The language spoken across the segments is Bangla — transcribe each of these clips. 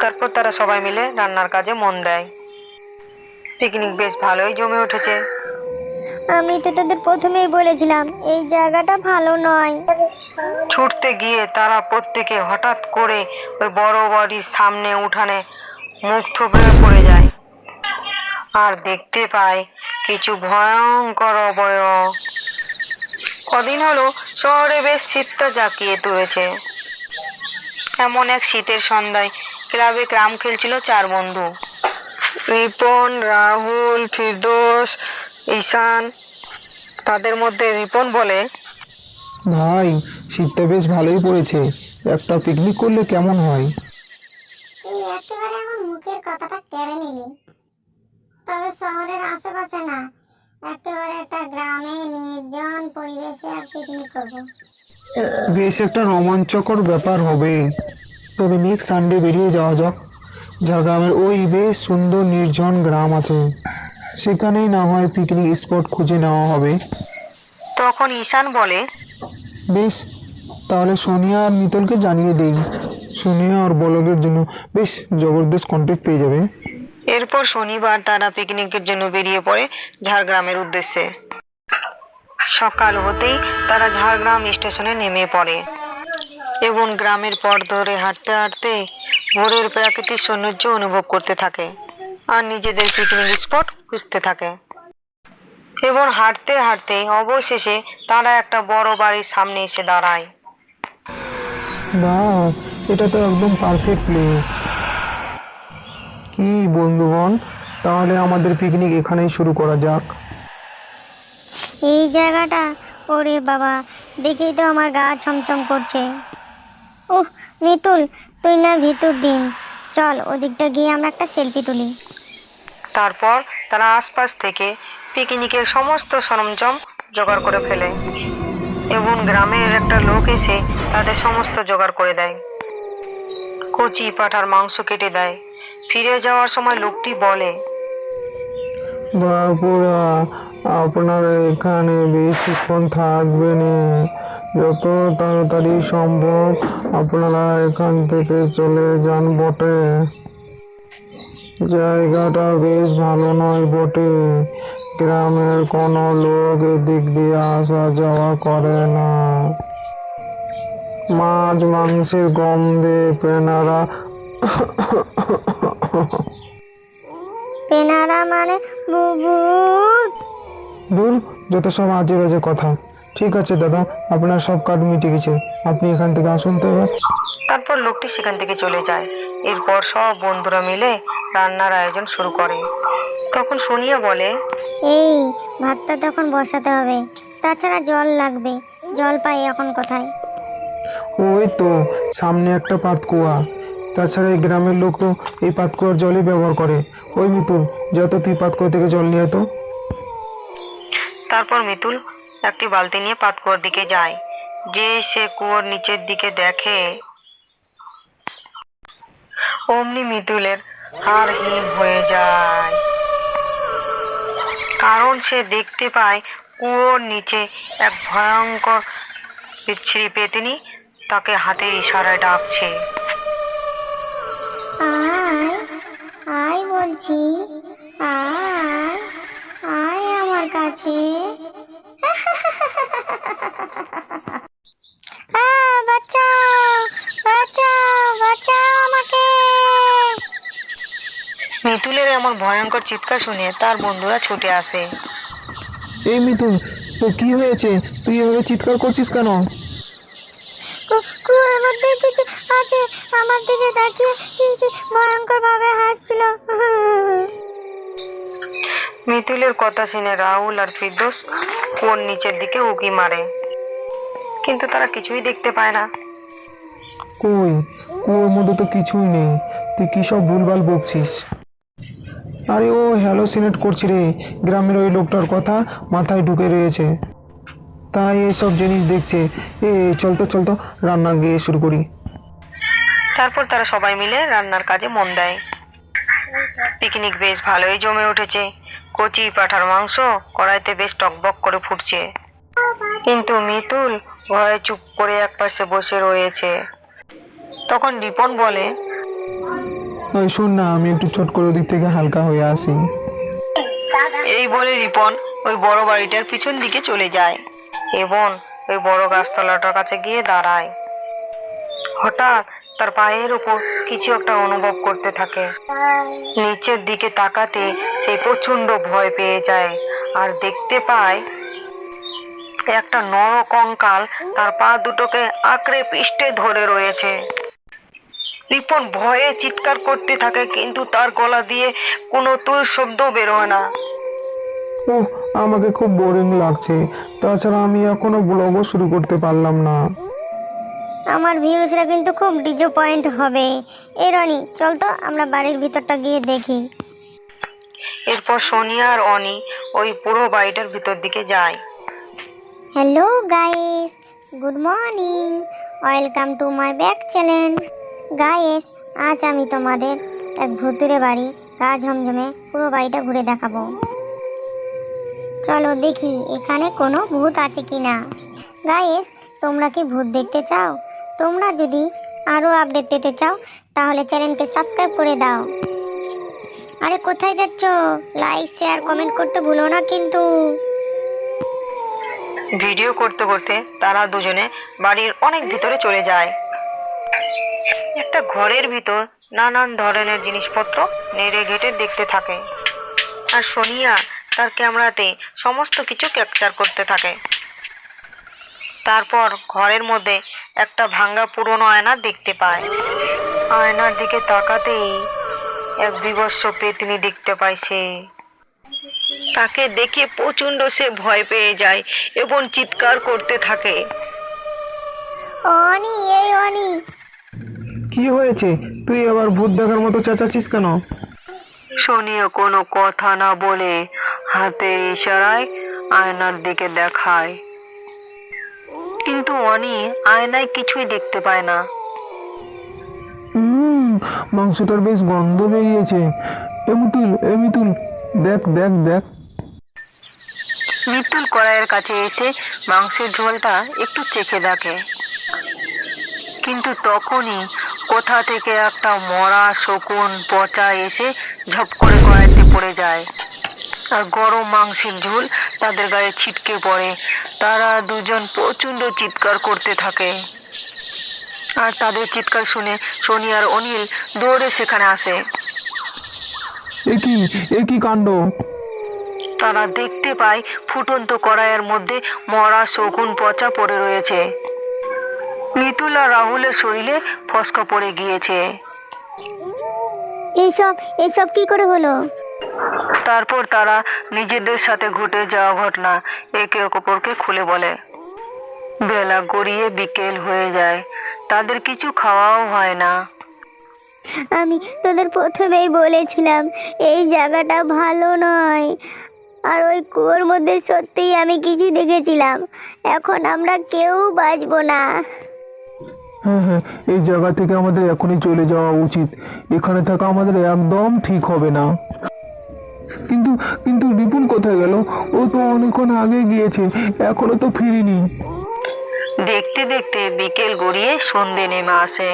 তারপর তারা সবাই মিলে রান্নার কাজে মন দেয়। পিকনিক বেশ ভালোই জমে উঠেছে। আমি তো তোদের প্রথমেই বলেছিলাম এই জায়গাটা ভালো নয়। ছুটতে গিয়ে তারা প্রত্যেকে হঠাৎ করে ওই বড় বাড়ির সামনে উঠানে মুখ থুবড়ে পড়ে যায়। আর দেখতে পায় কিছু ভয়ঙ্কর অবয়ব। কদিন হলো শহরে বেশ শীতটা জাঁকিয়ে তুলেছে। এমন এক শীতের সন্ধ্যায় ক্লাবে গ্রাম খেলছিল চার বন্ধু। রিপন রাহুল ফিরদোস ঈশান। তাদের মধ্যে রিপন বলে ভাই শীতটা বেশ ভালোই পড়েছে। একটা পিকনিক করলে কেমন হয়? তুই একেবারে আমার মুখের কথাটা কেড়ে নিলি। তবে শহরের আশেপাশে না একেবারে একটা গ্রামে নির্জন পরিবেশে আর পিকনিক করব। বেশ একটা রোমাঞ্চকর ব্যাপার হবে। তবে নেক্সট সানডে বেরিয়ে যাওয়া যাক ঝাড়গ্রামের ওই বেশ সুন্দর নির্জন গ্রাম আছে। সেখানেই না হয় পিকনিক স্পট খুঁজে নেওয়া হবে। তখন ঈশান বলে বেশ তাহলে সোনিয়া আর মিতলকে জানিয়ে দিই। সোনিয়া আর বলকের জন্য বেশ জবরদস্ত কন্ট্যাক্ট পেয়ে যাবে। এরপর শনিবার তারা পিকনিকের জন্য বেরিয়ে পড়ে ঝাড়গ্রামের উদ্দেশ্যে। সকাল হতেই তারা ঝাড়গ্রাম স্টেশনে নেমে পড়ে। এবং গ্রামের পথ ধরে হাঁটতে হাঁটতে ভোরের প্রাকৃতিক সৌন্দর্য অনুভব করতে থাকে আর নিজেদের পিকনিক স্পট খুঁজতে থাকে। এবং হাঁটতে হাঁটতে অবশেষে তারা একটা বড় বাড়ির সামনে এসে দাঁড়ায়। বাহ এটা তো একদম পারফেক্ট প্লেস কি বন্ধুগণ তাহলে আমাদের পিকনিক এখানেই শুরু করা যাক। এই জায়গাটা ওরে বাবা দেখেই তো আমার গা ছমছম করছে। উহ মিতুল তুই না ভিতর ডিম। চল ওদিকটা গিয়ে আমরা একটা সেলফি তুলি। তারপর তারা আশপাশ থেকে পিকনিকের সমস্ত সরঞ্জাম জোগাড় করে ফেলে। এবং গ্রামের একটা লোক এসে তাদের সমস্ত জোগাড় করে দেয়। কচি পাঠার মাংস কেটে দেয়। ফিরে যাওয়ার সময় লোকটি বলে বাপুরা আপনারা এখানে বেশিক্ষণ থাকবেন যত তাড়াতাড়ি সম্ভব আপনারা এখান থেকে চলে যান বটে। জায়গাটা বেশ ভালো নয় বটে। গ্রামের কোনো লোক এদিক দিয়ে আসা যাওয়া করে না। মাছ মাংসের গন্ধে পেনারা পেনারা মানে বুবুত দূর যত সব আজে বাজে কথা। ঠিক আছে দাদা। আপনার সব কার্ড মিটে গেছে। আপনি এখান থেকে আসুন তো এবার। তারপর লোকটি সেখান থেকে চলে যায়। এরপর সব বন্ধুরা মিলে রান্নার আয়োজন শুরু করে। তখন সোনিয়া বলে এই ভাতটা তখন বসাতে হবে। তাছাড়া জল লাগবে। জল পাই এখন কোথায়? ওই তো সামনে একটা পাতকুয়া। তাছাড়া এই গ্রামের লোক তো এই পাতকুয়ার জলই ব্যবহার করে। ওই মিতুল যত তুই পাতকুয়া থেকে জল নিয়ে তো। তারপর মিতুল একটি বালতি নিয়ে পাতকুয়ার দিকে যায়। যে সে কুয়োর নিচের দিকে দেখে অমনি মিতুলের হাড় হিম হয়ে যায়। কারণ সে দেখতে পায় কুয়োর নিচে এক ভয়ঙ্কর বিচ্ছিরি পেতিনি তাকে হাতের ইশারায় ডাকছে। আয় বলছি, আয় আয় আমার কাছে। এমন ভয়ঙ্কর চিৎকার শুনে তার বন্ধুরা ছুটে আসে। এই মিতুল তো কি হয়েছে? তুই এভাবে চিৎকার করছিস কেন? কু- কুয়োর মধ্যে কিছু আছে। আমার দিকে তাকিয়ে কি কি ভয়ঙ্কর ভাবে হাসছিল। মিতুলের কথা শুনে রাহুল আর ফিরদোস কুয়োর নিচের দিকে উকি মারে। কিন্তু তারা কিছুই দেখতে পায় না। কই? কুয়োর মধ্যে তো কিছুই নেই। তুই কি সব ভুলভাল বকছিস? আরে ও হ্যালো হ্যালোসিনেট করছি রে। গ্রামের ওই লোকটার কথা মাথায় ঢুকে রয়েছে। তাই এসব জিনিস দেখছে। এ চলতো চলতো রান্না গিয়ে শুরু করি। তারপর তারা সবাই মিলে রান্নার কাজে মন দেয়। পিকনিক বেশ ভালোই জমে উঠেছে। কচি পাঠার মাংস কড়াইতে বেশ টকবক করে ফুটছে। কিন্তু মিতুল ভয়ে চুপ করে একপাশে বসে রয়েছে। তখন রিপন বলে ওই শোন না, আমি একটু চট করে ওদিক থেকে হালকা হয়ে আসি। এই বলে রিপন ওই বড় বাড়িটার পিছন দিকে চলে যায়। এবং ওই বড় গাছতলাটার কাছে গিয়ে দাঁড়ায়। হঠাৎ তার পায়ের উপর কিছু একটা অনুভব করতে থাকে। নিচের দিকে তাকাতে সেই প্রচণ্ড ভয় পেয়ে যায় আর দেখতে পায় একটা নর কঙ্কাল তার পা দুটোকে আঁকড়ে পৃষ্ঠে ধরে রয়েছে। রিপন ভয়ে চিৎকার করতে থাকে কিন্তু তার গলা দিয়ে কোনো তুই শব্দ বেরোয় না। ও আমাকে খুব বোরিং লাগছে। তাছাড়া আমি এখনও ব্লগও শুরু করতে পারলাম না। আমার ভিউজরা কিন্তু খুব ডিসঅ্যাপয়েন্ট হবে। এ রনি চল তো আমরা বাড়ির ভিতরটা গিয়ে দেখি। এরপর সোনিয়া আর অনি ওই পুরো বাড়িটার ভিতর দিকে যায়। Hello guys good morning welcome to my back channel guys আজ আমি তোমাদের এক ভুতুরে বাড়ি, গা ঝমঝমে পুরো বাড়িটা ঘুরে দেখাবো। চলো দেখি এখানে কোনো ভূত আছে কি না গাইস তোমরা কি ভূত দেখতে চাও? তোমরা যদি আরও আপডেট পেতে চাও, তাহলে চ্যানেলকে সাবস্ক্রাইব করে দাও। আরে, কোথায় যাচ্ছ? লাইক, শেয়ার, কমেন্ট করতে ভুলো না কিন্তু। ভিডিও করতে করতে তারা দুজনে বাড়ির অনেক ভিতরে চলে যায়। একটা ঘরের ভিতর নানান ধরনের জিনিসপত্র নেড়ে ঘেটে দেখতে থাকে। আর সোনিয়া তার ক্যামেরাতে সমস্ত কিছু ক্যাপচার করতে থাকে। তারপর ঘরের মধ্যে একটা ভাঙ্গা পুরনো আয়না দেখতে পায়। আয়নার দিকে তাকাতেই এক বিভৎস পেতনি দেখতে পায় সে। তাকে দেখে প্রচণ্ড সে ভয় পেয়ে যায় এবং চিৎকার করতে থাকে। অনি, এই অনি কি হয়েছে? তুই আবার ভূত দেখার মতো চেঁচাচ্ছিস কেন? সোনিয়া কোনো কথা না বলে হাতের ইশারায় আয়নার দিকে দেখায়। কিন্তু অনি আয়নায় কিছুই দেখতে পায় না। হুম মাংসটার বেশ গন্ধ বেরিয়েছে। এমিতুল এমিতুল দেখ দেখ দেখ। মৃত্যুল কড়াইয়ের কাছে এসে মাংসের ঝোলটা একটু চেখে দেখে। কিন্তু তখনই কোথা থেকে একটা মরা শকুন পচা এসে ঝপ করে কড়াইতে পড়ে যায়। আর গরম মাংসের ঝোল তাদের গায়ে ছিটকে পড়ে। তারা দুজন প্রচণ্ড চিৎকার করতে থাকে। আর তাদের চিৎকার শুনে সোনি আর অনিল দৌড়ে সেখানে আসে। এ কি? এ কাণ্ড? তারা দেখতে পায় ফুটন্ত কড়াইয়ের মধ্যে মরা শকুন পচা পড়ে রয়েছে। মিতুল আর রাহুলের শরীরে ফসকা পড়ে গিয়েছে। এইসব এইসব কি করে হলো? তারপর তারা নিজেদের সাথে ঘটে যাওয়া ঘটনা একে অপরকে খুলে বলে। বেলা গড়িয়ে বিকেল হয়ে যায়। তাদের কিছু খাওয়াও হয় না। আমি তোদের প্রথমেই বলেছিলাম এই জায়গাটা ভালো নয়। আর ওই কুয়োর মধ্যে সত্যিই আমি কিছু দেখেছিলাম। এখন আমরা কেউ বাঁচবো না। হ্যাঁ হ্যাঁ এই জায়গা থেকে আমাদের এখনই চলে যাওয়া উচিত। এখানে থাকা আমাদের একদম ঠিক হবে না। কিন্তু কিন্তু রিপুন কোথায় গেল? ও তো অনেকক্ষণ আগে গিয়েছে, এখনও তো ফিরিনি। দেখতে দেখতে বিকেল গড়িয়ে সন্ধে নেমে আসে।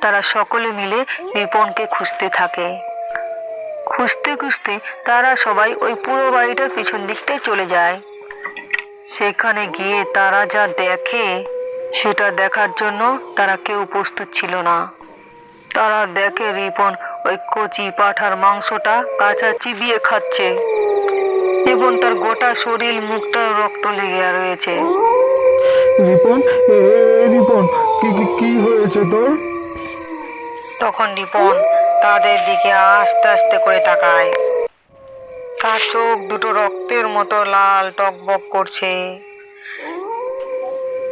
তারা সকলে মিলে রিপনকে খুঁজতে থাকে। খুঁজতে খুঁজতে তারা সবাই ওই পুরো বাড়িটার পিছন দিকটায় চলে যায়। সেখানে গিয়ে তারা যা দেখে সেটা দেখার জন্য তারা কেউ প্রস্তুত ছিল না। তারা দেখে রিপন ওই কচি পাঠার মাংসটা কাঁচা চিবিয়ে খাচ্ছে। এবং তার গোটা শরীর মুখটা রক্ত লেগে রয়েছে। রিপন রিপন কি কি কি হয়েছে তোর? তখন রিপন তাদের দিকে আস্তে আস্তে করে তাকায়। তার চোখ দুটো রক্তের মতো লাল টকবক করছে।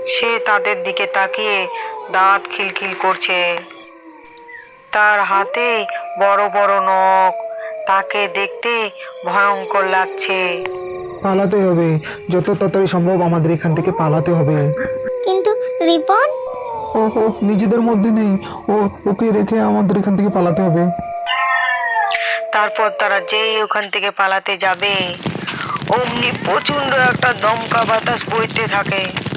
সে তাদের দিকে তাকিয়ে দাঁত খিলখিল করছে। তার হাতে বড় বড় নখ তাকে দেখতে ভয়ঙ্কর লাগছে। পালাতে হবে যত তাড়াতাড়ি সম্ভব আমাদের এখান থেকে পালাতে হবে। কিন্তু রিপন? ও ও নিজেদের মধ্যে নেই। ও ওকে রেখে আমাদের এখান থেকে পালাতে হবে। তারপর তারা যেই ওখান থেকে পালাতে যাবে অমনি প্রচণ্ড একটা দমকা বাতাস বইতে থাকে।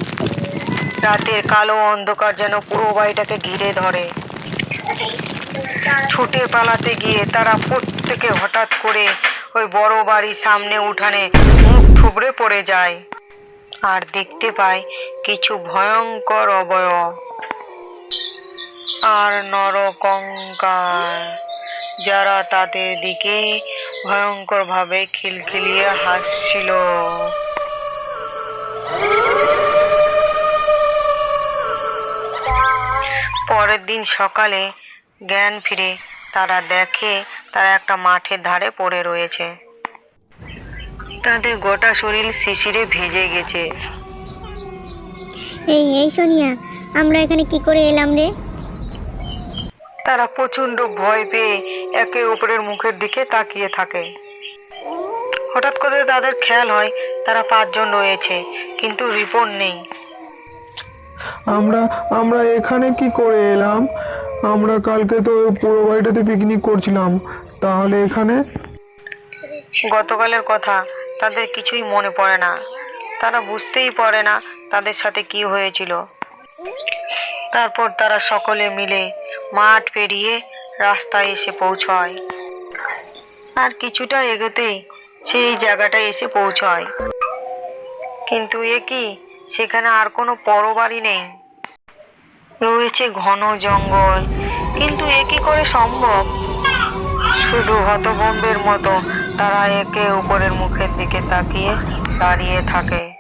রাতের কালো অন্ধকার যেন পুরো বাড়িটাকে ঘিরে ধরে। ছুটে পালাতে গিয়ে তারা প্রত্যেকে হঠাৎ করে ওই বড় বাড়ির সামনে উঠানে মুখ থুবড়ে পড়ে যায় আর দেখতে পায় কিছু ভয়ঙ্কর অবয়ব। আর নরকঙ্কার যারা তাদের দিকে ভয়ঙ্করভাবে খিলখিলিয়ে হাসছিল। পরের দিন সকালে জ্ঞান ফিরে তারা দেখে তারা একটা মাঠের ধারে পড়ে রয়েছে। তাদের গোটা শরীর শিশিরে ভেজে গেছে। এই এই সোনিয়া আমরা এখানে কি করে এলাম রে? তারা প্রচণ্ড ভয় পেয়ে একে অপরের মুখের দিকে তাকিয়ে থাকে। হঠাৎ করে তাদের খেয়াল হয় তারা পাঁচজন রয়েছে কিন্তু রিপোর্ট নেই। আমরা আমরা এখানে কি করে এলাম? আমরা কালকে তো পুরো বাড়িটাতে পিকনিক করছিলাম। তাহলে এখানে? গতকালের কথা, তাদের কিছুই মনে পড়ে না। তারা বুঝতেই পারে না তাদের সাথে কি হয়েছিল। তারপর তারা সকলে মিলে মাঠ পেরিয়ে রাস্তায় এসে পৌঁছয়। আর কিছুটা এগোতেই সেই জায়গাটায় এসে পৌঁছয়। কিন্তু এ কি? সেখানে আর কোনো পরবাড়ি নেই। রয়েছে ঘন জঙ্গল, কিন্তু এ কি করে সম্ভব? শুধু হতভম্বের মতো তারা একে উপরের মুখের দিকে তাকিয়ে দাঁড়িয়ে থাকে।